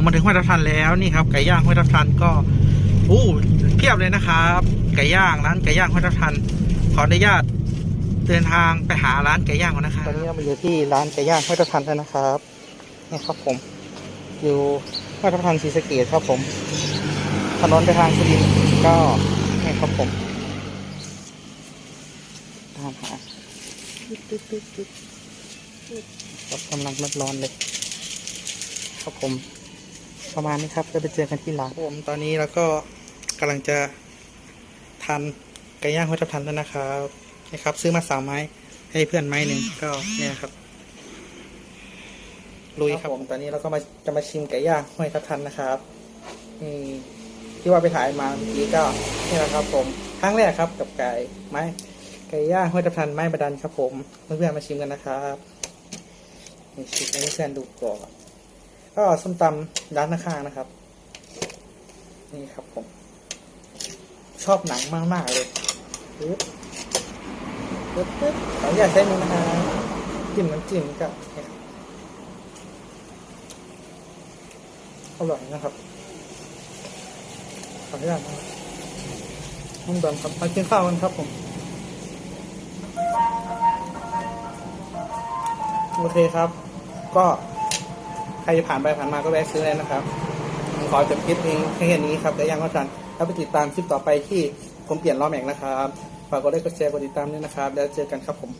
ผมมาถึงห้วยทับทันแล้วนี่ครับไก่ย่างห้วยทับทันก็อู้เพียบเลยนะครับ ไก่ย่างร้านไก่ย่างห้วยทับทันขออนุญาตเดินทางไปหาร้านไก่ย่างก่อนนะครับตอนนี้เรามาอยู่ที่ร้านไก่ย่างห้วยทับทันแล้วนะครับนี่ครับผม อยู่ห้วยทับทันศรีสะเกดครับผมถนนไปทางสุรินทร์ก็นี่ครับผมตามหาครับกำลังร้อนเลยครับผม ประมาณนี้ครับจะไปเจอกันที่ร้านผมตอนนี้เราก็กำลังจะทานไก่ย่างห้วยทับทันแล้วนะครับนี่ครับ ซื้อมาสามไม้ให้เพื่อนไม้หนึ่งก็เนี่ยครับลุยครับผมตอนนี้เราก็มาจะมาชิมไก่ย่างห้วยทับทันนะครับนี่ที่ว่าไปถ่ายมาเมื่อกี้ก็นี่แหละครับ ผมครั้งแรกครับ กับไก่ไม้ไก่ย่างห้วยทับทันไม้บาดันครับ ผมเพื่อนๆมาชิมกันนะครับนี่ชิมให้เพื่อนๆดูก่อน ก็ส้มตำร้านข้างๆนะครับ นี่ครับผม ชอบหนังมากๆเลยปึ๊บปึ๊บปึ๊บขออนุญาตใช้มือนะครับจิ้มน้ำจิ้มก็เนี่ยครับอร่อยนะครับขออนุญาตนะครับน้องดำครับมากินข้าวกันครับผม โอเคครับ ก็ ใครจะผ่านไปผ่านมาก็แวะซื้อเลยนะครับผมขอจบคลิปนี้แค่นี้ครับแต่ยังก็ทันแล้วไปติดตามคลิปต่อไปที่ผมเปลี่ยนล้อแม็กนะครับฝากกดไลค์กดแชร์กดติดตามด้วยนะครับ แล้วเจอกันครับผม